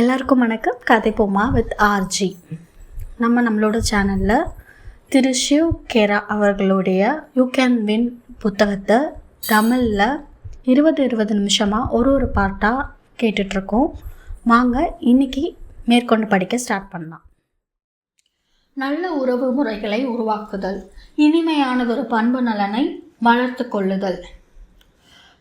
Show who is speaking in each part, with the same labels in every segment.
Speaker 1: எல்லாருக்கும் வணக்கம். கதை போமா வித் ஆர்ஜி நம்ம நம்மளோட சேனலில் திரு ஷிவ் கேரா அவர்களுடைய யூ கேன் வின் புத்தகத்தை தமிழில் இருபது இருபது நிமிஷமாக ஒரு ஒரு பார்ட்டாக கேட்டுட்ருக்கோம். வாங்க இன்னைக்கு மேற்கொண்டு படிக்க ஸ்டார்ட் பண்ணலாம். நல்ல உறவு முறைகளை உருவாக்குதல் இனிமையானதொரு பண்பு நலனை வளர்த்து கொள்ளுதல்.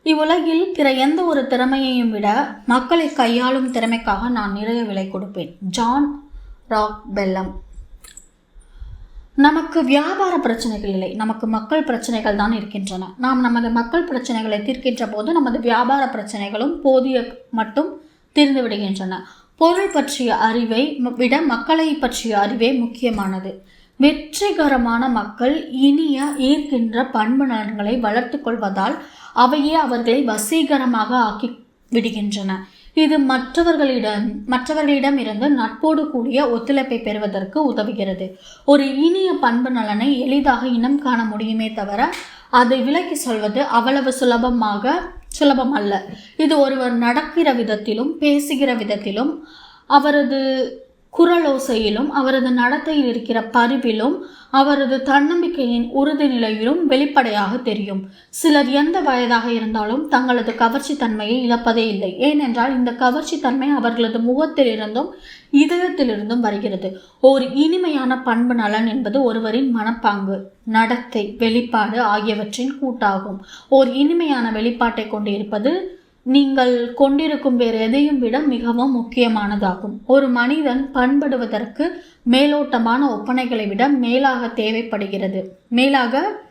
Speaker 1: இவ்வுலகில் பிற எந்த ஒரு திறமையையும் விட மக்களை கையாளும் திறமைக்காக நான் நிறைய விலை கொடுப்பேன். John Rockefeller. நமக்கு வியாபார பிரச்சனைகள் இல்லை. நமக்கு மக்கள் பிரச்சனைகள் தான் இருக்கின்றன. நாம் நமது மக்கள் பிரச்சனைகளை தீர்க்கின்ற போது நமது வியாபார பிரச்சனைகளும் போதிய மட்டும் தீர்ந்து விடுகின்றன. பொருள் பற்றிய அறிவை விட மக்களை பற்றிய அறிவே முக்கியமானது. வெற்றிகரமான மக்கள் இனிய ஈர்க்கின்ற பண்பு நலன்களை வளர்த்து கொள்வதால் அவையே அவர்களை வசீகரமாக ஆக்கி விடுகின்றன. இது மற்றவர்களிடம் மற்றவர்களிடம் இருந்து நட்போடு கூடிய ஒத்துழைப்பை பெறுவதற்கு உதவுகிறது. ஒரு இனிய பண்பு நலனை எளிதாக இனம் காண முடியுமே தவிர அதை விலக்கி சொல்வது அவ்வளவு சுலபமாக சுலபம் அல்ல இது ஒருவர் நடக்கிற விதத்திலும் பேசுகிற விதத்திலும் அவரது குரலோசையிலும் அவரது நடத்தையில் இருக்கிற பரிவிலும் அவரது தன்னம்பிக்கையின் உறுதி நிலையிலும் வெளிப்படையாக தெரியும். சிலர் எந்த வயதாக இருந்தாலும் தங்களது கவர்ச்சி தன்மையை இழப்பதே இல்லை. ஏனென்றால் இந்த கவர்ச்சி தன்மை அவர்களது முகத்திலிருந்தும் இதயத்திலிருந்தும் வருகிறது. ஒரு இனிமையான பண்பு நலன் என்பது ஒருவரின் மனப்பாங்கு நடத்தை வெளிப்பாடு ஆகியவற்றின் கூட்டாகும். ஓர் இனிமையான வெளிப்பாட்டை கொண்டு இருப்பது நீங்கள் கொண்டிருக்கும் வேறு எதையும் விட மிகவும் முக்கியமானதாகும். ஒரு மனிதன் பண்படுவதற்கு மேலோட்டமான ஒப்பனைகளை விட மேலாக தேவைப்படுகிறது. மேலாக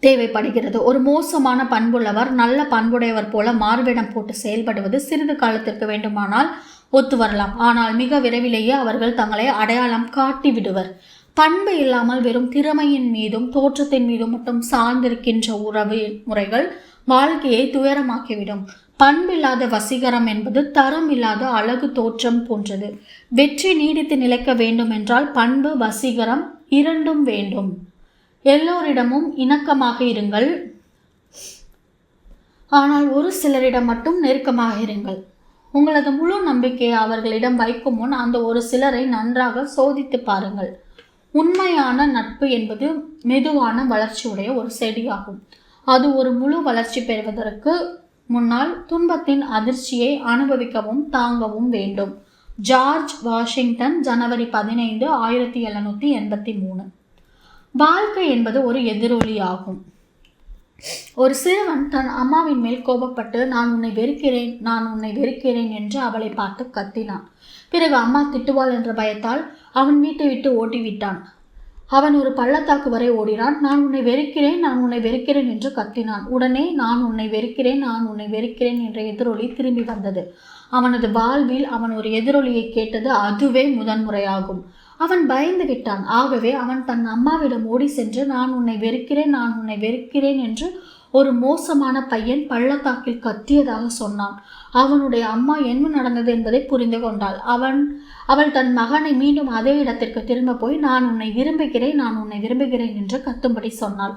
Speaker 1: தேவைப்படுகிறது. ஒரு மோசமான பண்புள்ளவர் நல்ல பண்புடையவர் போல மார்பிடம் போட்டு செயல்படுவது சிறிது காலத்திற்கு வேண்டுமானால் ஒத்து வரலாம். ஆனால் மிக விரைவிலேயே அவர்கள் தங்களை அடையாளம் காட்டி விடுவர் பண்பு இல்லாமல் வெறும் திறமையின் மீதும் தோற்றத்தின் மீதும் மட்டும் சார்ந்திருக்கின்ற உறவு முறைகள் வாழ்க்கையை துயரமாக்கிவிடும். பண்பில்லாத வசீகரம் என்பது தரம் இல்லாத அழகு தோற்றம் போன்றது. வெற்றி நீடித்து நிலைக்க வேண்டும் என்றால் பண்பு வசீகரம் இரண்டும் வேண்டும். எல்லோரிடமும் இணக்கமாக இருங்கள். ஆனால் ஒரு சிலரிடம் மட்டும் நெருக்கமாக இருங்கள். உங்களது முழு நம்பிக்கையை அவர்களிடம் வைக்கும் முன் அந்த ஒரு சிலரை நன்றாக சோதித்து பாருங்கள். உண்மையான நட்பு என்பது மெதுவான வளர்ச்சியுடைய ஒரு செடியாகும். அது ஒரு முழு வளர்ச்சி பெறுவதற்கு முன்னால் துன்பத்தின் அதிர்ச்சியை அனுபவிக்கவும் தாங்கவும் வேண்டும். ஜார்ஜ் வாஷிங்டன் ஜனவரி பதினைந்து ஆயிரத்தி எழுநூற்றி எண்பத்தி மூணு. வாழ்க்கை என்பது ஒரு எதிரொலி ஆகும் ஒரு சிறுவன் தன் அம்மாவின் மேல் கோபப்பட்டு நான் உன்னை வெறுக்கிறேன் நான் உன்னை வெறுக்கிறேன் என்று அவளை பார்த்து கத்தினான். பிறகு அம்மா திட்டுவாள் என்ற பயத்தால் அவன் வீட்டை விட்டு ஓட்டி விட்டான் அவன் ஒரு பள்ளத்தாக்கு வரை ஓடினான். நான் உன்னை வெறுக்கிறேன் நான் உன்னை வெறுக்கிறேன் என்று கத்தினான். உடனே நான் உன்னை வெறுக்கிறேன் நான் உன்னை வெறுக்கிறேன் என்ற எதிரொலி திரும்பி வந்தது. அவனது வாழ்வில் அவன் ஒரு எதிரொலியை கேட்டது அதுவே முதன்முறையாகும். அவன் பயந்து விட்டான். ஆகவே அவன் தன் அம்மாவிடம் ஓடி சென்று நான் உன்னை வெறுக்கிறேன் நான் உன்னை வெறுக்கிறேன் என்று ஒரு மோசமான பையன் பள்ளத்தாக்கில் கத்தியதாக சொன்னான். அவனுடைய அம்மா என்ன நடந்தது என்பதை புரிந்து கொண்டாள். அவன் அவள் தன் மகனை மீண்டும் அதே இடத்திற்கு திரும்ப போய் நான் உன்னை விரும்புகிறேன் நான் உன்னை விரும்புகிறேன் என்று கத்தும்படி சொன்னாள்.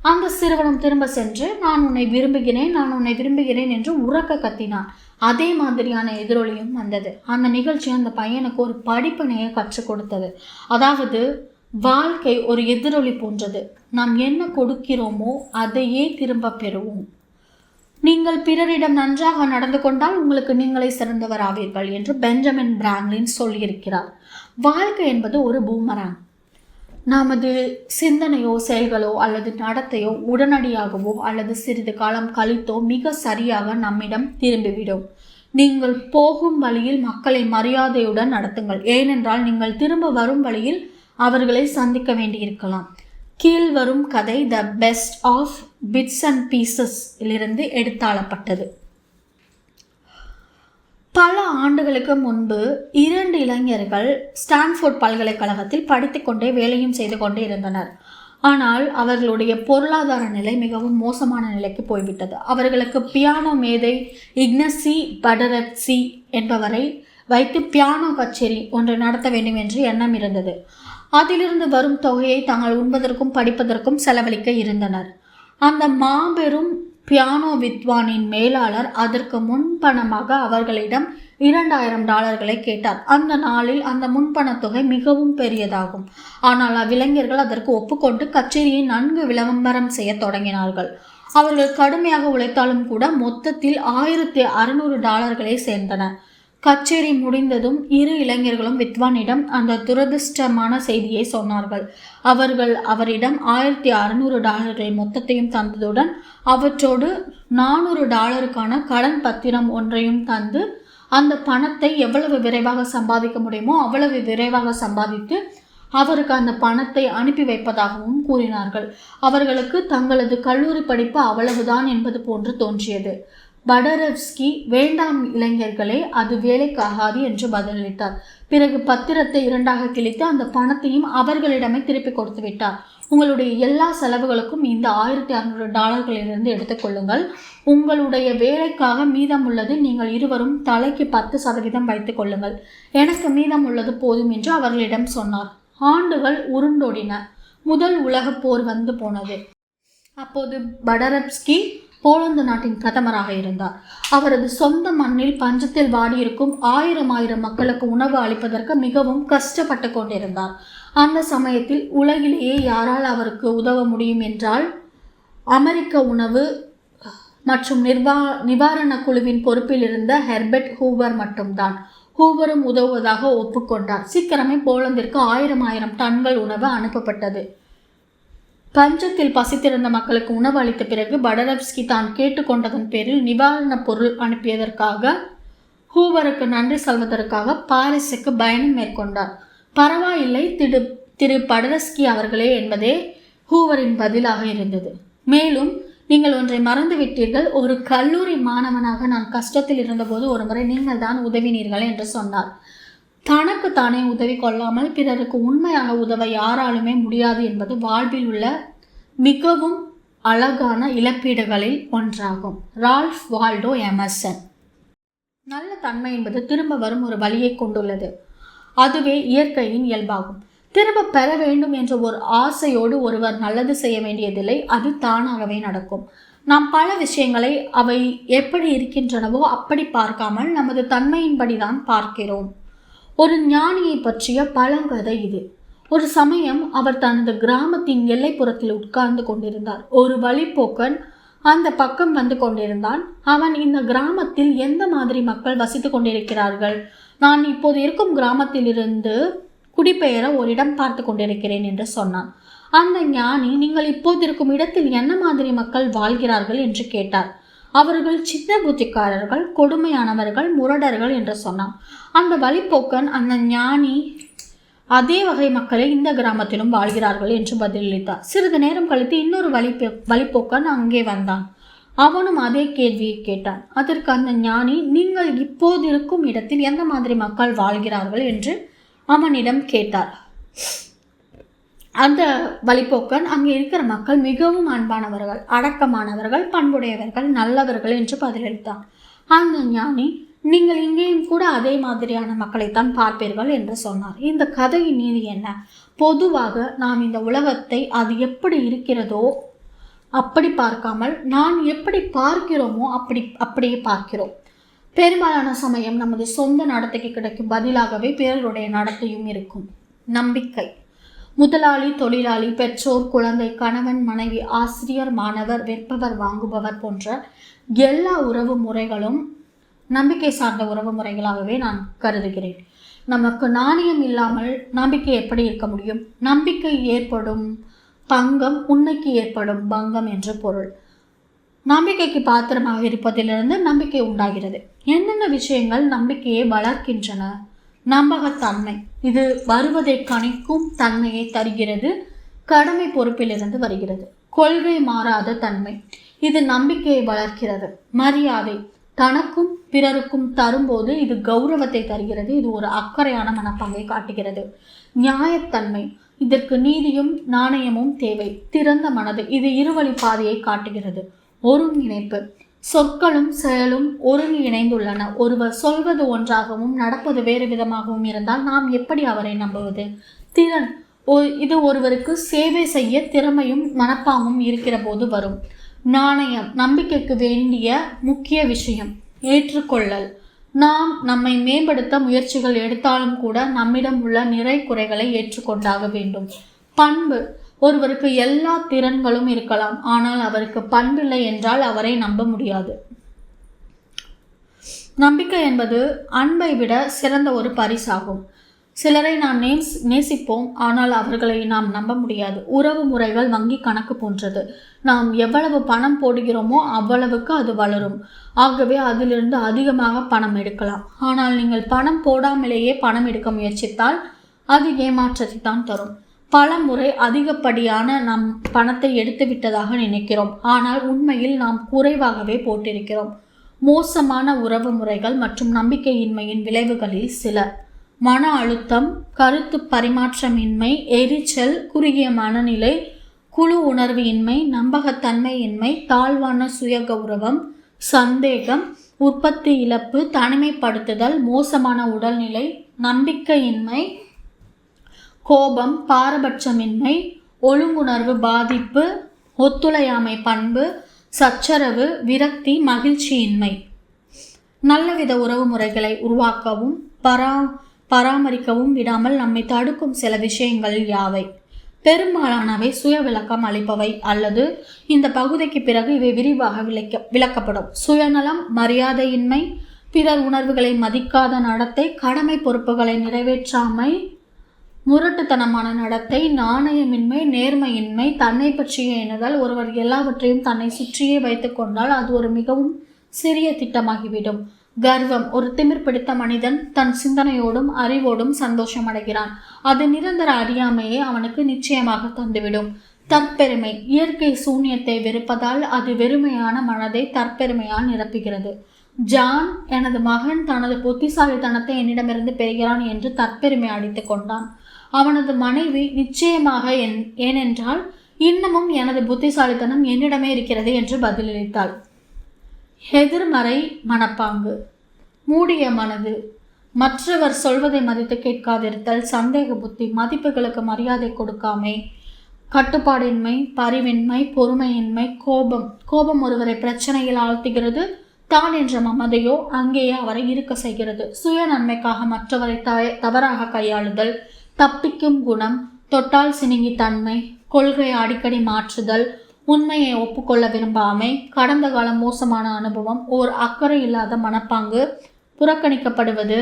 Speaker 1: அந்த சிறுவனும் திரும்ப சென்று நான் உன்னை விரும்புகிறேன் நான் உன்னை விரும்புகிறேன் என்று உறக்க கத்தினான். அதே மாதிரியான எதிரொலியும் வந்தது. அந்த நிகழ்ச்சி அந்த பையனுக்கு ஒரு படிப்பினையை கற்றுக் கொடுத்தது. அதாவது வாழ்க்கை ஒரு எதிரொலி போன்றது. நாம் என்ன கொடுக்கிறோமோ அதையே திரும்ப பெறுவோம். நீங்கள் பிறரிடம் நன்றாக நடந்து கொண்டால் உங்களுக்கு நீங்களே சிறந்தவர் ஆவீர்கள் என்று பெஞ்சமின் பிராங்க்லின் சொல்லியிருக்கிறார். வாழ்க்கை என்பது ஒரு பூமராங். நமது சிந்தனையோ செயல்களோ அல்லது நடத்தையோ உடனடியாகவோ அல்லது சிறிது காலம் கழித்தோ மிக சரியாக நம்மிடம் திரும்பிவிடும். நீங்கள் போகும் வழியில் மக்களை மரியாதையுடன் நடத்துங்கள். ஏனென்றால் நீங்கள் திரும்ப வரும் வழியில் அவர்களை சந்திக்க வேண்டியிருக்கலாம். கீழ் வரும் கதை the best of bits and pieces இலிருந்து எடுத்தாளப்பட்டது. பல ஆண்டுகளுக்கு முன்பு இரண்டு இளைஞர்கள் ஸ்டான்ஃபோர்ட் பல்கலைக்கழகத்தில் படித்துக்கொண்டே வேலையும் செய்து கொண்டே இருந்தனர். ஆனால் அவர்களுடைய பொருளாதார நிலை மிகவும் மோசமான நிலைக்கு போய்விட்டது. அவர்களுக்கு பியானோ மேதை இக்னசி படரட்சி என்பவரை வைத்து பியானோ கச்சேரி ஒன்று நடத்த வேண்டும் என்று எண்ணம் இருந்தது. அதிலிருந்து வரும் தொகையை தாங்கள் உண்பதற்கும் படிப்பதற்கும் செலவழிக்க இருந்தனர். அந்த மாபெரும் பியானோ வித்வானின் மேலாளர் அதற்கு முன்பணமாக அவர்களிடம் இரண்டாயிரம் டாலர்களை கேட்டார். அந்த நாளில் அந்த முன்பணத் தொகை மிகவும் பெரியதாகும். ஆனால் அவ்விளைஞர்கள் அதற்கு ஒப்புக்கொண்டு கச்சேரியை நன்கு விளம்பரம் செய்ய தொடங்கினார்கள். அவர்கள் கடுமையாக உழைத்தாலும் கூட மொத்தத்தில் ஆயிரத்தி அறுநூறு டாலர்களை சேர்ந்தன. கச்சேரி முடிந்ததும் இரு இளைஞர்களும் வித்வானிடம் அந்த துரதிர்ஷ்டமான செய்தியை சொன்னார்கள். அவர்கள் அவரிடம் ஆயிரத்தி அறுநூறு டாலர்கள் மொத்தத்தையும் தந்ததுடன் அவற்றோடு நானூறு டாலருக்கான கடன் பத்திரம் ஒன்றையும் தந்து அந்த பணத்தை எவ்வளவு விரைவாக சம்பாதிக்க முடியுமோ அவ்வளவு விரைவாக சம்பாதித்து அவருக்கு அந்த பணத்தை அனுப்பி வைப்பதாகவும் கூறினார்கள். அவர்களுக்கு தங்களது கல்லூரி படிப்பு அவ்வளவுதான் என்பது போன்று தோன்றியது. படரவ்ஸ்கி வேண்டாம் இளைஞர்களே அது வேலைக்காகாது என்று பதிலளித்தார். பிறகு பத்திரத்தை இரண்டாக கிழித்து அந்த பணத்தையும் அவர்களிடமே திருப்பி கொடுத்து விட்டார். உங்களுடைய எல்லா செலவுகளுக்கும் இந்த ஆயிரத்தி அறுநூறு டாலர்களிலிருந்து எடுத்துக்கொள்ளுங்கள் உங்களுடைய வேலைக்காக மீதம் உள்ளது நீங்கள் இருவரும் தலைக்கு பத்து சதவீதம் வைத்துக் கொள்ளுங்கள். எனக்கு மீதம் உள்ளது போதும் என்று அவர்களிடம் சொன்னார். ஆண்டுகள் உருண்டோடின. முதல் உலகப் போர் வந்து போனது. அப்போது படரப்ஸ்கி போலந்து நாட்டின் பிரதமராக இருந்தார். அவரது சொந்த மண்ணில் பஞ்சத்தில் வாடியிருக்கும் ஆயிரம் ஆயிரம் மக்களுக்கு உணவு அளிப்பதற்கு மிகவும் கஷ்டப்பட்டு கொண்டிருந்தார். அந்த சமயத்தில் உலகிலேயே யாரால் அவருக்கு உதவ முடியும் என்றால் அமெரிக்க உணவு மற்றும் நிர்வா நிவாரண குழுவின் பொறுப்பில் இருந்த ஹெர்பர்ட் ஹூவர் மட்டும்தான். ஹூவரும் உதவுவதாக ஒப்புக்கொண்டார். சீக்கிரமே போலந்திற்கு ஆயிரம் ஆயிரம் டன்கள் உணவு அனுப்பப்பட்டது. பஞ்சத்தில் பசித்திருந்த மக்களுக்கு உணவு அளித்த பிறகு படரப்ஸ்கி தான் கேட்டுக்கொண்டதன் பேரில் நிவாரணப் பொருள் அனுப்பியதற்காக ஹூவருக்கு நன்றி சொல்வதற்காக பாரிஸுக்கு பயணம் மேற்கொண்டார். பரவாயில்லை திரு திரு படரஸ்கி அவர்களே என்பதே ஹூவரின் பதிலாக இருந்தது. மேலும் நீங்கள் ஒன்றை மறந்துவிட்டீர்கள். ஒரு கல்லூரி மாணவனாக நான் கஷ்டத்தில் இருந்தபோது ஒருமுறை நீங்கள் தான் உதவினீர்கள் என்று சொன்னார். தனக்கு தானே உதவி கொள்ளாமல் பிறருக்கு உண்மையாக உதவ யாராலுமே முடியாது என்பது வாழ்வில் உள்ள மிகவும் அழகான இழப்பீடுகளில் ஒன்றாகும். Ralph Waldo Emerson. நல்ல தன்மை என்பது திரும்ப வரும் ஒரு வழியை கொண்டுள்ளது. அதுவே இயற்கையின் இயல்பாகும். திரும்ப பெற வேண்டும் என்ற ஒரு ஆசையோடு ஒருவர் நல்லது செய்ய வேண்டியதில்லை. அது தானாகவே நடக்கும். நாம் பல விஷயங்களை அவை எப்படி இருக்கின்றனவோ அப்படி பார்க்காமல் நமது தன்மையின்படிதான் பார்க்கிறோம். ஒரு ஞானியை பற்றிய பழங்கதை இது. ஒரு சமயம் அவர் தனது கிராமத்தின் எல்லைப்புறத்தில் உட்கார்ந்து கொண்டிருந்தார். ஒரு வழிப்போக்கன் அந்த பக்கம் வந்து கொண்டிருந்தான். அவன் இந்த கிராமத்தில் எந்த மாதிரி மக்கள் வசித்து கொண்டிருக்கிறார்கள்? நான் இப்போது இருக்கும் கிராமத்திலிருந்து குடிபெயர ஒரு இடம் பார்த்து கொண்டிருக்கிறேன் என்று சொன்னான். அந்த ஞானி நீங்கள் இப்போது இருக்கும் இடத்தில் என்ன மாதிரி மக்கள் வாழ்கிறார்கள்? என்று கேட்டார். அவர்கள் சின்ன புத்திக்காரர்கள் கொடுமையானவர்கள் முரடர்கள் என்று சொன்னான். அந்த வழிப்போக்கன் அந்த ஞானி அதே வகை மக்களே இந்த கிராமத்திலும் வாழ்கிறார்கள் என்று பதிலளித்தார். சிறிது நேரம் கழித்து இன்னொரு வழிப்போ வழிப்போக்கன் அங்கே வந்தான். அவனும் அதே கேள்வியை கேட்டான். அதற்கு அந்த ஞானி நீங்கள் இப்போது இருக்கும் இடத்தில் எந்த மாதிரி மக்கள் வாழ்கிறார்கள்? என்று அவனிடம் கேட்டார். அந்த வழிப்போக்கன் அங்கே இருக்கிற மக்கள் மிகவும் அன்பானவர்கள் அடக்கமானவர்கள் பண்புடையவர்கள் நல்லவர்கள் என்று பதிலளித்தான். அந்த ஞானி நீங்கள் இங்கேயும் கூட அதே மாதிரியான மக்களைத்தான் பார்ப்பீர்கள் என்று சொன்னார். இந்த கதையின் நீதி என்ன? பொதுவாக நாம் இந்த உலகத்தை அது எப்படி இருக்கிறதோ அப்படி பார்க்காமல் நான் எப்படி பார்க்கிறோமோ அப்படி அப்படியே பார்க்கிறோம். பெரும்பாலான சமயம் நமது சொந்த நடத்தைக்கு கிடைக்கும் பதிலாகவே பிறருடைய நடத்தையும் இருக்கும். நம்பிக்கை. முதலாளி தொழிலாளி பெற்றோர் குழந்தை கணவன் மனைவி ஆசிரியர் மாணவர் விற்பவர் வாங்குபவர் போன்ற எல்லா உறவு முறைகளும் நம்பிக்கை சார்ந்த உறவு முறைகளாகவே நான் கருதுகிறேன். நமக்கு நாணயம் இல்லாமல் நம்பிக்கை எப்படி இருக்க முடியும்? நம்பிக்கை ஏற்படும் பங்கம் உண்மைக்கு ஏற்படும் பங்கம் என்று பொருள். நம்பிக்கைக்கு பாத்திரமாக இருப்பதிலிருந்து நம்பிக்கை உண்டாகிறது. என்னென்ன விஷயங்கள் நம்பிக்கையை வளர்க்கின்றன? நம்பகத்தன்மை. இது வருவதை கணிக்கும் தன்மையை தருகிறது கடமை பொறுப்பிலிருந்து வருகிறது. கொள்கை மாறாத தன்மை. இது நம்பிக்கையை வளர்க்கிறது. மரியாதை. தனக்கும் பிறருக்கும் தரும்போது இது கௌரவத்தை தருகிறது. இது ஒரு அக்கறையான மனப்பாங்கை காட்டுகிறது. நியாயத்தன்மை. இதற்கு நீதியும் நாணயமும் தேவை. திறந்த மனது. இது இருவழி பாதையை காட்டுகிறது. ஒருங்கிணைப்பு. சொற்களும் செயலும் ஒருங்கி இணைந்துள்ளன. ஒருவர் சொல்வது ஒன்றாகவும் நடப்பது வேறு விதமாகவும் இருந்தால் நாம் எப்படி அவரை நம்புவது? திறன். ஒ- இது ஒருவருக்கு சேவை செய்ய திறமையும் மனப்பாங்கும் இருக்கிற போது வரும். நாணயம். நம்பிக்கைக்கு வேண்டிய முக்கிய விஷயம். ஏற்றுக்கொள்ளல். நாம் நம்மை மேம்படுத்த முயற்சிகள் எடுத்தாலும் கூட நம்மிடம் உள்ள நிறை குறைகளை ஏற்றுக்கொண்டாக வேண்டும். பண்பு. ஒருவருக்கு எல்லா திறன்களும் இருக்கலாம் ஆனால் அவருக்கு பண்பில்லை என்றால் அவரை நம்ப முடியாது. நம்பிக்கை என்பது அன்பை விட சிறந்த ஒரு பரிசாகும். சிலரை நாம் நேஸ் நேசிப்போம் ஆனால் அவர்களை நாம் நம்ப முடியாது. உறவு முறைகள் வங்கி கணக்கு போன்றது. நாம் எவ்வளவு பணம் போடுகிறோமோ அவ்வளவுக்கு அது வளரும். ஆகவே அதிலிருந்து அதிகமாக பணம் எடுக்கலாம். ஆனால் நீங்கள் பணம் போடாமலேயே பணம் எடுக்க முயற்சித்தால் அது ஏமாற்றத்தை தான் தரும். பல முறை அதிகப்படியான நம் பணத்தை எடுத்து விட்டதாக நினைக்கிறோம். ஆனால் உண்மையில் நாம் குறைவாகவே போட்டிருக்கிறோம். மோசமான உறவு முறைகள் மற்றும் நம்பிக்கையின்மையின் விளைவுகளில் சில. மன அழுத்தம் கருத்து பரிமாற்றமின்மை எரிச்சல் குறுகிய மனநிலை குழு உணர்வு இன்மை நம்பகத்தன்மையின்மை தாழ்வான சுய கௌரவம் சந்தேகம் உற்பத்தி இழப்பு தனிமைப்படுத்துதல் மோசமான உடல்நிலை நம்பிக்கையின்மை கோபம் பாரபட்சமின்மை ஒழுங்குணர்வு பாதிப்பு ஒத்துழையாமை பண்பு சச்சரவு விரக்தி மகிழ்ச்சியின்மை. நல்லவித உறவு முறைகளை உருவாக்கவும் பரா பராமரிக்கவும் விடாமல் நம்மை தடுக்கும் சில விஷயங்கள் யாவை? பெரும்பாலானவை சுய விளக்கம் அளிப்பவை அல்லது இந்த பகுதிக்கு பிறகு இவை விரிவாக விளக்க விளக்கப்படும். சுயநலம் மரியாதையின்மை பிறர் உணர்வுகளை மதிக்காத நடத்தை கடமை பொறுப்புகளை நிறைவேற்றாமை முரட்டுத்தனமான நடத்தை நாணயமின்மை நேர்மையின்மை தன்னை பற்றிய எண்ணுதல் ஒருவர் எல்லாவற்றையும் தன்னை சுற்றியே வைத்து கொண்டால் அது ஒரு மிகவும் சிறிய திட்டமாகிவிடும். கர்வம் ஒரு திமிர் பிடித்த மனிதன் தன் சிந்தனையோடும் அறிவோடும் சந்தோஷம் அடைகிறான். அது நிரந்தர அறியாமையை அவனுக்கு நிச்சயமாக தந்துவிடும். தற்பெருமை இயற்கை சூன்யத்தை வெறுப்பதால் அது வெறுமையான மனதை தற்பெருமையால் நிரப்புகிறது. ஜான் எனது மகன் தனது புத்திசாலித்தனத்தை என்னிடமிருந்து பெறுகிறான் என்று தற்பெருமை அடித்து கொண்டான். அவனது மனைவி நிச்சயமாக என் ஏனென்றால் இன்னமும் எனது புத்திசாலித்தனம் என்னிடமே இருக்கிறது என்று பதிலளித்தாள். எதிர்மறை மனப்பாங்கு. மூடிய மனது. மற்றவர் சொல்வதை மதித்து கேட்காதிருத்தல் சந்தேக புத்தி மதிப்புகளுக்கு மரியாதை கொடுக்காமை கட்டுப்பாடின்மை பரிவின்மை பொறுமையின்மை கோபம். கோபம் ஒருவரை பிரச்சனையில் ஆழ்த்துகிறது தான் என்ற மமதையோ அங்கேயே அவரை இருக்க செய்கிறது. சுய நன்மைக்காக மற்றவரை தவறாக கையாளுதல் தப்பிக்கும் குணம் தொட்டால் சினுங்கி தன்மை கொள்கையை அடிக்கடி மாற்றுதல் உண்மையை ஒப்புக்கொள்ள விரும்பாமை கடந்த கால மோசமான அனுபவம் ஓர் அக்கறை இல்லாத மனப்பாங்கு புறக்கணிக்கப்படுவது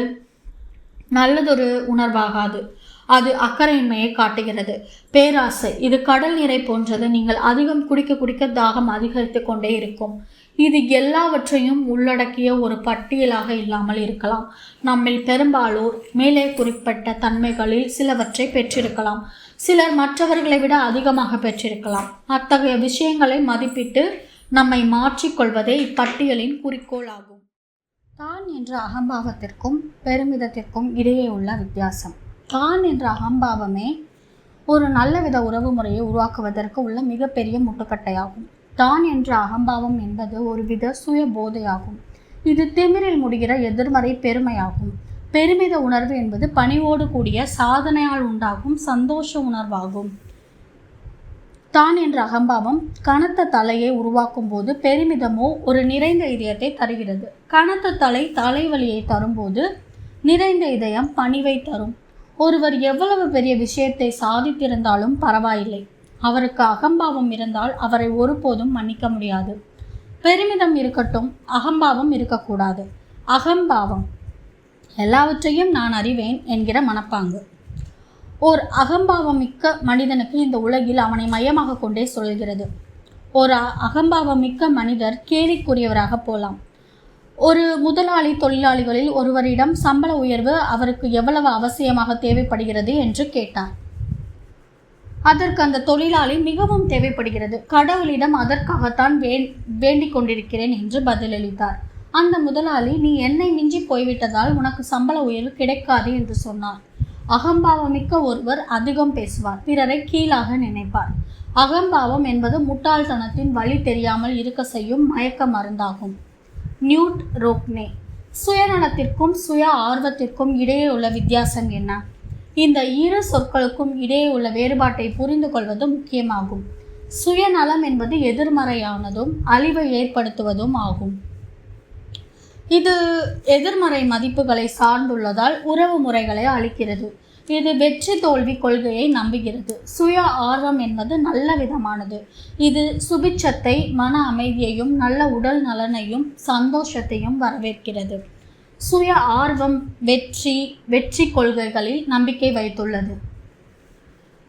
Speaker 1: நல்லதொரு உணர்வாகாது. அது அக்கறையின்மையை காட்டுகிறது. பேராசை இது கடல் நீரை போன்றது நீங்கள் அதிகம் குடிக்க குடிக்க தாகம் அதிகரித்து கொண்டே இருக்கும். இது எல்லாவற்றையும் உள்ளடக்கிய ஒரு பட்டியலாக இல்லாமல் இருக்கலாம். நம்மில் பெரும்பாலோர் மேலே குறிப்பிட்ட தன்மைகளில் சிலவற்றை பெற்றிருக்கலாம். சிலர் மற்றவர்களை விட அதிகமாக பெற்றிருக்கலாம். அத்தகைய விஷயங்களை மதிப்பிட்டு நம்மை மாற்றிக்கொள்வதே இப்பட்டியலின் குறிக்கோள் ஆகும் தான் என்ற அகம்பாவத்திற்கும் பெருமிதத்திற்கும் இடையே உள்ள வித்தியாசம். தான் என்ற அகம்பாவமே ஒரு நல்லவித உறவு முறையை உருவாக்குவதற்கு உள்ள மிகப்பெரிய முட்டுக்கட்டையாகும். தான் என்ற அகம்பாவம் என்பது ஒரு வித சுய போதையாகும் இது திமிரில் முடிகிற எதிர்மறை பெருமையாகும். பெருமித உணர்வு என்பது பணிவோடு கூடிய சாதனையால் உண்டாகும் சந்தோஷ உணர்வாகும். தான் என்ற அகம்பாவம் கனத்த தலையை உருவாக்கும் போது பெருமிதமோ ஒரு நிறைந்த இதயத்தை தருகிறது. கனத்த தலை தலைவலியை தரும்போது நிறைந்த இதயம் பணிவை தரும். ஒருவர் எவ்வளவு பெரிய விஷயத்தை சாதித்திருந்தாலும் பரவாயில்லை. அவருக்கு அகம்பாவம் இருந்தால் அவரை ஒருபோதும் மன்னிக்க முடியாது. பெருமிதம் இருக்கட்டும் அகம்பாவம் இருக்கக்கூடாது. அகம்பாவம். எல்லாவற்றையும் நான் அறிவேன் என்கிற மனப்பாங்கு. ஓர் அகம்பாவம் மிக்க மனிதனுக்கு இந்த உலகில் அவனை மையமாக கொண்டே சொல்கிறது. ஒரு அகம்பாவம் மிக்க மனிதர் கேலிக்குரியவராக போலாம். ஒரு முதலாளி தொழிலாளிகளில் ஒருவரிடம் சம்பள உயர்வு அவருக்கு எவ்வளவு அவசியமாக தேவைப்படுகிறது என்று கேட்டார். அதற்கு அந்த தொழிலாளி மிகவும் தேவைப்படுகிறது. கடவுளிடம் அதற்காகத்தான் வே வேண்டிக் கொண்டிருக்கிறேன் என்று பதிலளித்தார். அந்த முதலாளி நீ என்னை மிஞ்சி போய்விட்டதால் உனக்கு சம்பள உயர்வு கிடைக்காது என்று சொன்னார். அகம்பாவமிக்க ஒருவர் அதிகம் பேசுவார் பிறரை கீழாக நினைப்பார். அகம்பாவம் என்பது முட்டாள்தனத்தின் வழி தெரியாமல் இருக்க செய்யும் மயக்க மருந்தாகும். நியூட் ரோக்னே சுயநலத்திற்கும் சுய ஆர்வத்திற்கும் இடையே உள்ள வித்தியாசம் என்ன? இந்த இரு சொற்களுக்கும் இடையே உள்ள வேறுபாட்டை புரிந்து கொள்வது முக்கியமாகும். சுயநலம் என்பது எதிர்மறையானதும் அழிவை ஏற்படுத்துவதும் ஆகும். இது எதிர்மறை மதிப்புகளை சார்ந்துள்ளதால் உறவு முறைகளை அளிக்கிறது இது வெற்றி தோல்வி கொள்கையை நம்புகிறது. சுய ஆர்வம் என்பது நல்ல விதமானது. இது சுபிட்சத்தை மன அமைதியையும் நல்ல உடல் நலனையும் சந்தோஷத்தையும் வரவேற்கிறது. சுய ஆர்வம் வெற்றி வெற்றி கொள்கைகளில் நம்பிக்கை வைத்துள்ளது.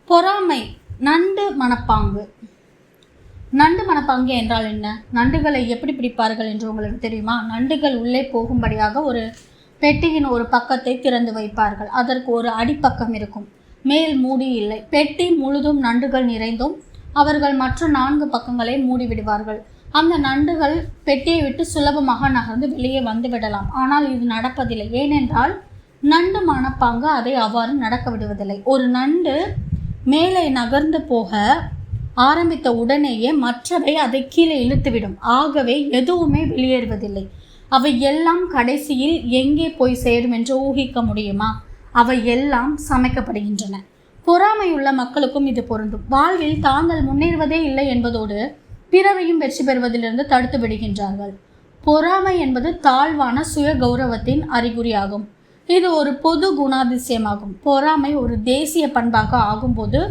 Speaker 1: பொறாமை நண்டு மனப்பாங்கு. நண்டு மனப்பாங்கு என்றால் என்ன? நண்டுகளை எப்படி பிடிப்பார்கள் என்று உங்களுக்கு தெரியுமா? நண்டுகள் உள்ளே போகும்படியாக ஒரு பெட்டியின் ஒரு பக்கத்தை திறந்து வைப்பார்கள். அதற்கு ஒரு அடிப்பக்கம் இருக்கும். மேல் மூடி இல்லை. பெட்டி முழுதும் நண்டுகள் நிறைந்தும் அவர்கள் மற்ற நான்கு பக்கங்களை மூடி விடுவார்கள். அந்த நண்டுகள் பெட்டியை விட்டு சுலபமாக நகர்ந்து வெளியே வந்து விடலாம். ஆனால் இது நடப்பதில்லை. ஏனென்றால் நண்டு மனப்பாங்கு அதை அவ்வாறு நடக்க விடுவதில்லை. ஒரு நண்டு மேலே நகர்ந்து போக ஆரம்பித்த உடனேயே மற்றவை அதை கீழே இழுத்துவிடும். ஆகவே எதுவுமே வெளியேறுவதில்லை. அவை எல்லாம் கடைசியில் எங்கே போய் சேரும் என்று ஊகிக்க முடியுமா? அவை எல்லாம் சமைக்கப்படுகின்றன. பொறாமையுள்ள மக்களுக்கும் இது பொருந்தும். வாழ்வில் தாங்கள் முன்னேறுவதே இல்லை என்பதோடு பிறவையும் வெற்றி பெறுவதிலிருந்து தடுத்து விடுகின்றார்கள். பொறாமை என்பது தாழ்வான சுய கௌரவத்தின் அறிகுறியாகும். இது ஒரு பொது குணாதிசயமாகும். பொறாமை ஒரு தேசிய பண்பாக ஆகும்போது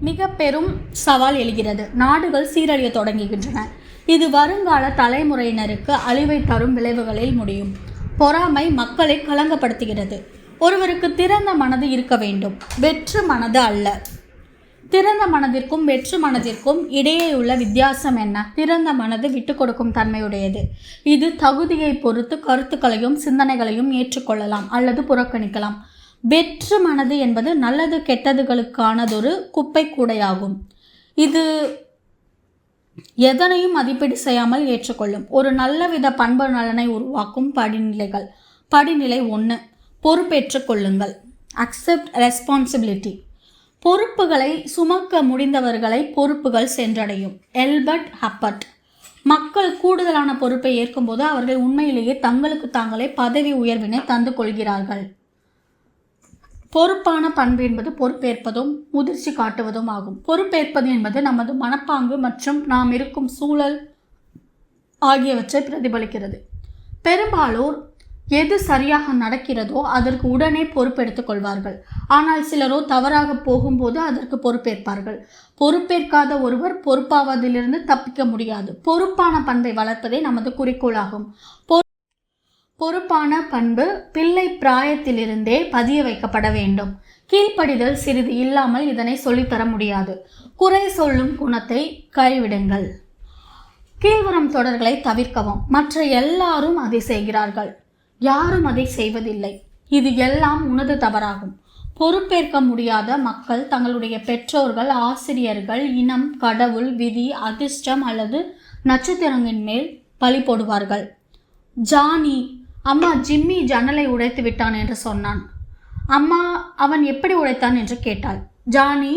Speaker 1: மிக பெரும் சவால் எழுகிறது. நாடுகள் சீரழிய தொடங்குகின்றன. இது வருங்கால தலைமுறையினருக்கு அழிவை தரும் விளைவுகளில் முடியும். பொறாமை மக்களை கலங்கப்படுத்துகிறது ஒருவருக்கு திறந்த மனது இருக்க வேண்டும். வெற்று மனது அல்ல. திறந்த மனதிற்கும் வெற்று மனதிற்கும் இடையே உள்ள வித்தியாசம் என்ன? திறந்த மனது விட்டு கொடுக்கும் தன்மையுடையது. இது தகுதியை பொறுத்து கருத்துக்களையும் சிந்தனைகளையும் ஏற்றுக்கொள்ளலாம் அல்லது புறக்கணிக்கலாம். வெற்று மனது என்பது நல்லது கெட்டதுகளுக்கானதொரு குப்பை கூடையாகும் இது எதனையும் மதிப்பீடு செய்யாமல் ஏற்றுக்கொள்ளும். ஒரு நல்லவித பண்பு நலனை உருவாக்கும் படிநிலைகள். படிநிலை ஒன்று பொறுப்பேற்றுக் கொள்ளுங்கள். அக்செப்ட் ரெஸ்பான்சிபிலிட்டி பொறுப்புகளை சுமக்க முடிந்தவர்களை பொறுப்புகள் சென்றடையும். எல்பர்ட் ஹப்பர்ட். மக்கள் கூடுதலான பொறுப்பை ஏற்கும்போது அவர்கள் உண்மையிலேயே தங்களுக்கு தாங்களே பதவி உயர்வினை தந்து கொள்கிறார்கள். பொறுப்பான பண்பு என்பது பொறுப்பேற்பதும் முதிர்ச்சி காட்டுவதும் ஆகும். பொறுப்பேற்பது என்பது நமது மனப்பாங்கு மற்றும் நாம் இருக்கும் சூழல் ஆகியவற்றை பிரதிபலிக்கிறது. பெரும்பாலோர் எது சரியாக நடக்கிறதோ அதற்கு உடனே பொறுப்பெடுத்துக் கொள்வார்கள் ஆனால் சிலரோ தவறாக போகும்போது அதற்கு பொறுப்பேற்பார்கள். பொறுப்பேற்காத ஒருவர் பொறுப்பாவதிலிருந்து தப்பிக்க முடியாது. பொறுப்பான பண்பை வளர்ப்பதே நமது குறிக்கோளாகும். பொறுப்பான பண்பு பிள்ளை பிராயத்திலிருந்தே பதிய வைக்கப்பட வேண்டும். கீழ்ப்படிதல் சிறிது இல்லாமல் இதனை சொல்லித்தர முடியாது. குறை சொல்லும் குணத்தை கைவிடுங்கள். கீழ்வரும் தொடர்களை தவிர்க்கவும். மற்ற எல்லாரும் அதை செய்கிறார்கள். யாரும் அதை செய்வதில்லை. இது எல்லாம் உனது தவறாகும். பொறுப்பேற்க முடியாத மக்கள் தங்களுடைய பெற்றோர்கள் ஆசிரியர்கள் இனம் கடவுள் விதி அதிர்ஷ்டம் அல்லது நட்சத்திரங்களின் மேல் பழி போடுவார்கள். ஜானி அம்மா ஜிம்மி ஜன்னலை உடைத்து விட்டான் என்று சொன்னான். அம்மா அவன் எப்படி உடைத்தான் என்று கேட்டாள். ஜானி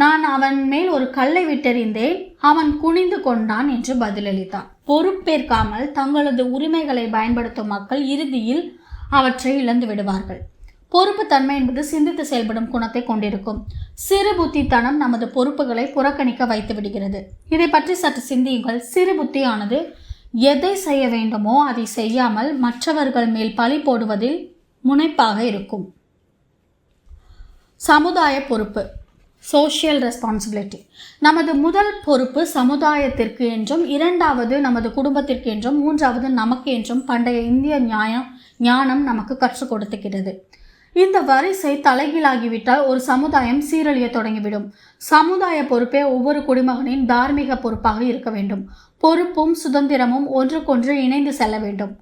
Speaker 1: நான் அவன் மேல் ஒரு கல்லை விட்டெறிந்தேன் அவன் குனிந்து கொண்டான் என்று பதிலளித்தான். பொறுப்பேற்காமல் தங்களது உரிமைகளை பயன்படுத்தும் மக்கள் இறுதியில் அவற்றை இழந்து விடுவார்கள். பொறுப்பு தன்மை என்பது சிந்தித்து செயல்படும் குணத்தை கொண்டிருக்கும். சிறு புத்தித்தனம் நமது பொறுப்புகளை புறக்கணிக்க வைத்து விடுகிறது. இதை பற்றி சற்று சிந்தியுங்கள். சிறு புத்தியானது எதை செய்ய வேண்டுமோ அதை செய்யாமல் மற்றவர்கள் மேல் பழி போடுவதில் முனைப்பாக இருக்கும். சமுதாய பொறுப்பு. சோஷியல் ரெஸ்பான்சிபிலிட்டி நமது முதல் பொறுப்பு சமுதாயத்திற்கு என்றும் இரண்டாவது நமது குடும்பத்திற்கு என்றும் மூன்றாவது நமக்கு என்றும் பண்டைய இந்திய நியாயம் ஞானம் நமக்கு கற்றுக் கொடுத்துக்கிறது இந்த வரிசை தலைகீழாகிவிட்டால் ஒரு சமுதாயம் சீரழிய தொடங்கிவிடும். சமுதாய பொறுப்பே ஒவ்வொரு குடிமகனின் தார்மீக பொறுப்பாக இருக்க வேண்டும். பொறுப்பும் சுதந்திரமும் ஒன்றுக்கொன்று இணைந்து செல்ல வேண்டும்.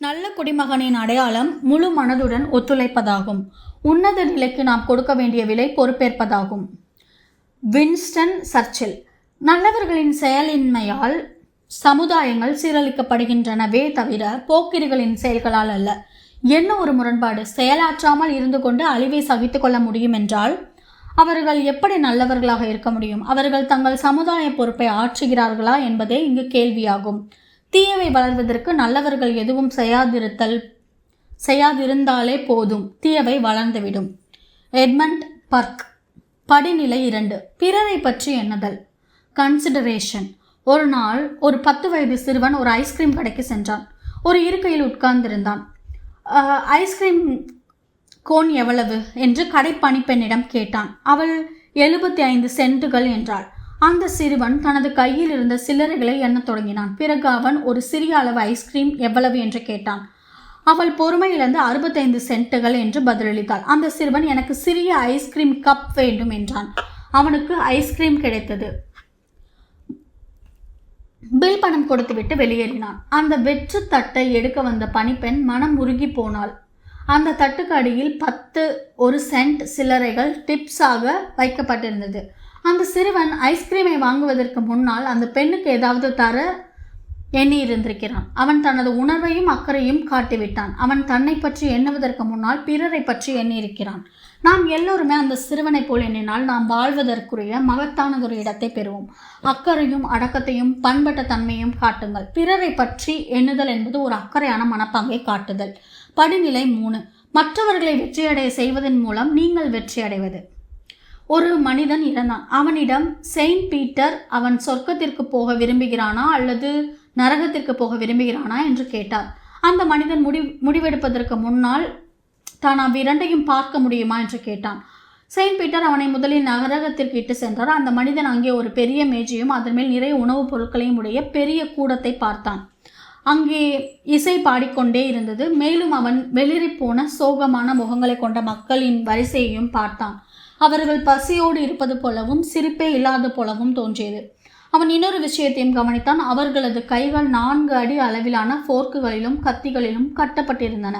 Speaker 1: நல்ல குடிமகனின் அடையாளம் முழு மனதுடன் ஒத்துழைப்பதாகும். உன்னத நிலைக்கு நாம் கொடுக்க வேண்டிய விலை பொறுப்பேற்பதாகும். வின்ஸ்டன் சர்ச்சில் நல்லவர்களின் செயலின்மையால் சமுதாயங்கள் சீரழிக்கப்படுகின்றனவே தவிர போக்கிரிகளின் செயல்களால் அல்ல. என்ன ஒரு முரண்பாடு? செயலாற்றாமல் இருந்து கொண்டு அழிவை சகித்து கொள்ள முடியும் என்றால் அவர்கள் எப்படி நல்லவர்களாக இருக்க முடியும்? அவர்கள் தங்கள் சமுதாய பொறுப்பை ஆற்றுகிறார்களா என்பதே இங்கு கேள்வியாகும். தீயவை வளர்வதற்கு நல்லவர்கள் எதுவும் செய்யாதிருத்தல் செய்யாதிருந்தாலே போதும். தீயவை வளர்ந்துவிடும். Edmund work. படிநிலை இரண்டு. பிறரை பற்றி எண்ணுதல். கன்சிடரேஷன். ஒரு நாள் ஒரு பத்து வயது சிறுவன் ஒரு ஐஸ்கிரீம் கடைக்கு சென்றான். ஒரு இருக்கையில் உட்கார்ந்திருந்தான். ஐஸ்கிரீம் கோன் எவ்வளவு? என்று கடை பணிப்பெண்ணிடம் கேட்டான். அவள் எழுபத்தி ஐந்து சென்ட்டுகள் என்றாள். அந்த சிறுவன் தனது கையில் இருந்த சில்லறைகளை எண்ணத் தொடங்கினான். பிறகு அவன் ஒரு சிறிய அளவு ஐஸ்கிரீம் எவ்வளவு என்று கேட்டான். அவள் பொறுமையிலிருந்து அறுபத்தைந்து சென்ட்டுகள் என்று பதிலளித்தாள். அந்த சிறுவன் எனக்கு சிறிய ஐஸ்கிரீம் கப் வேண்டும் என்றான். அவனுக்கு ஐஸ்கிரீம் கிடைத்தது. பில் பணம் கொடுத்துவிட்டு வெளியேறினான். அந்த வெற்று தட்டை எடுக்க வந்த பணிப்பெண் மனம் உருகி போனாள். அந்த தட்டுக்கு அடியில் பத்து ஒரு சென்ட் சில்லறைகள் டிப்ஸாக வைக்கப்பட்டிருந்தது. அந்த சிறுவன் ஐஸ்கிரீமை வாங்குவதற்கு முன்னால் அந்த பெண்ணுக்கு ஏதாவது தர எண்ணியிருந்திருக்கிறான். அவன் தனது உணர்வையும் அக்கறையும் காட்டிவிட்டான். அவன் தன்னை பற்றி எண்ணுவதற்கு முன்னால் பிறரை பற்றி எண்ணியிருக்கிறான். நாம் எல்லோருமே அந்த சிறுவனைப் போல் எண்ணினால் நாம் வாழ்வதற்குரிய மகத்தானதொரு இடத்தை பெறுவோம். அக்கறையும் அடக்கத்தையும் பண்பட்ட தன்மையும் காட்டுங்கள். பிறரை பற்றி எண்ணுதல் என்பது ஒரு அக்கறையான மனப்பாங்கை காட்டுதல். படிநிலை மூணு. மற்றவர்களை வெற்றியடைய செய்வதன் மூலம் நீங்கள் வெற்றியடைவது ஒரு மனிதன் இறந்தான். அவனிடம் செயின்ட் பீட்டர் அவன் சொர்க்கத்திற்கு போக விரும்புகிறானா அல்லது நரகத்திற்கு போக விரும்புகிறானா என்று கேட்டார். அந்த மனிதன் முடி முடிவெடுப்பதற்கு முன்னால் தான் அவ்விரண்டையும் பார்க்க முடியுமா என்று கேட்டான். செயின்ட் பீட்டர் அவனை முதலில் நரகத்திற்கு இட்டு சென்றார். அந்த மனிதன் அங்கே ஒரு பெரிய மேஜையும் அதன் மேல் நிறைய உணவுப் பொருட்களையும் உடைய பெரிய கூடத்தை பார்த்தான். அங்கே இசை பாடிக்கொண்டே இருந்தது. மேலும் அவன் வெளிரிப் போன சோகமான முகங்களை கொண்ட மக்களின் வரிசையையும் பார்த்தான். அவர்கள் பசியோடு இருப்பது போலவும் சிரிப்பே இல்லாத போலவும் தோன்றியது. அவன் இன்னொரு விஷயத்தையும் கவனித்தான். அவர்களது கைகள் நான்கு அடி அளவிலான ஃபோர்க்குகளிலும் கத்திகளிலும் கட்டப்பட்டிருந்தன.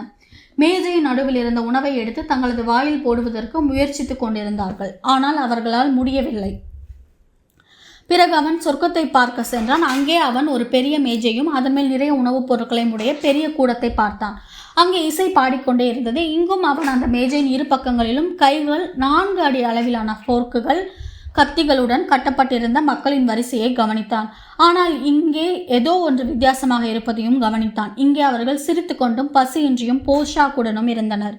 Speaker 1: மேஜையின் நடுவில் இருந்த உணவை எடுத்து தங்களது வாயில் போடுவதற்கு முயற்சித்து கொண்டிருந்தார்கள். ஆனால் அவர்களால் முடியவில்லை. பிறகு அவன் சொர்க்கத்தை பார்க்க சென்றான். அங்கே அவன் ஒரு பெரிய மேஜையும் அதன் மேல் நிறைய உணவுப் பொருட்களையும் உடைய பெரிய கூடத்தை பார்த்தான். அங்கே இசை பாடிக்கொண்டே இருந்தது. இங்கும் அவன் அந்த மேஜையின் இரு பக்கங்களிலும் கைகள் நான்கு அடி அளவிலான ஃபோர்க்குகள் கத்திகளுடன் கட்டப்பட்டிருந்த மக்களின் வரிசையை கவனித்தான். ஆனால் இங்கே ஏதோ ஒன்று வித்தியாசமாக இருப்பதையும் கவனித்தான். இங்கே அவர்கள் சிரித்துக்கொண்டும் பசியின்றியும் போஷாக்குடனும் இருந்தனர்.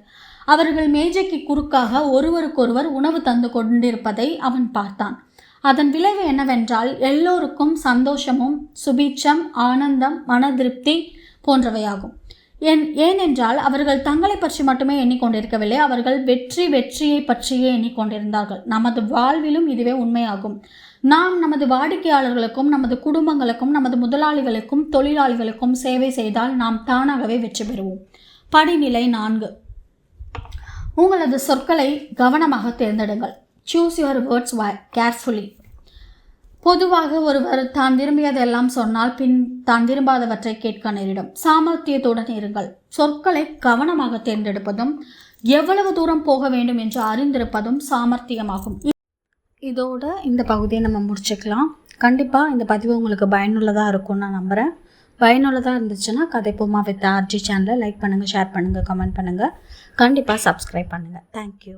Speaker 1: அவர்கள் மேஜைக்கு குறுக்காக ஒருவருக்கொருவர் உணவு தந்து கொண்டிருப்பதை அவன் பார்த்தான். அதன் விளைவு என்னவென்றால் எல்லோருக்கும் சந்தோஷமும் சுபீட்சம் ஆனந்தம் மன திருப்தி போன்றவையாகும். என் ஏனென்றால் அவர்கள் தங்களை பற்றி மட்டுமே எண்ணிக்கொண்டிருக்கவில்லை. அவர்கள் வெற்றி வெற்றியை பற்றியே எண்ணிக்கொண்டிருந்தார்கள். நமது வாழ்விலும் இதுவே உண்மையாகும். நாம் நமது வாடிக்கையாளர்களுக்கும் நமது குடும்பங்களுக்கும் நமது முதலாளிகளுக்கும் தொழிலாளிகளுக்கும் சேவை செய்தால் நாம் தானாகவே வெற்றி பெறுவோம். படிநிலை நான்கு. உங்களது சொற்களை கவனமாக தேர்ந்தெடுங்கள். சூஸ் யுவர் வேர்ட்ஸ் கேர்ஃபுல்லி பொதுவாக ஒருவர் தான் விரும்பியதெல்லாம் சொன்னால் பின் தான் விரும்பாதவற்றை கேட்க நேரிடும். சாமர்த்தியத்துடன் இருங்கள். சொற்களை கவனமாக தேர்ந்தெடுப்பதும் எவ்வளவு தூரம் போக வேண்டும் என்று அறிந்திருப்பதும் சாமர்த்தியமாகும். இதோட இந்த பகுதியை நம்ம முடிச்சுக்கலாம். கண்டிப்பாக இந்த பதிவு உங்களுக்கு பயனுள்ளதாக இருக்கும்னு நான் நம்புகிறேன் பயனுள்ளதாக இருந்துச்சுன்னா கதைப்போமா வித் ஆர்ஜி சேனலை லைக் பண்ணுங்கள் ஷேர் பண்ணுங்கள் கமெண்ட் பண்ணுங்கள் கண்டிப்பாக சப்ஸ்கிரைப் பண்ணுங்கள் தேங்க்யூ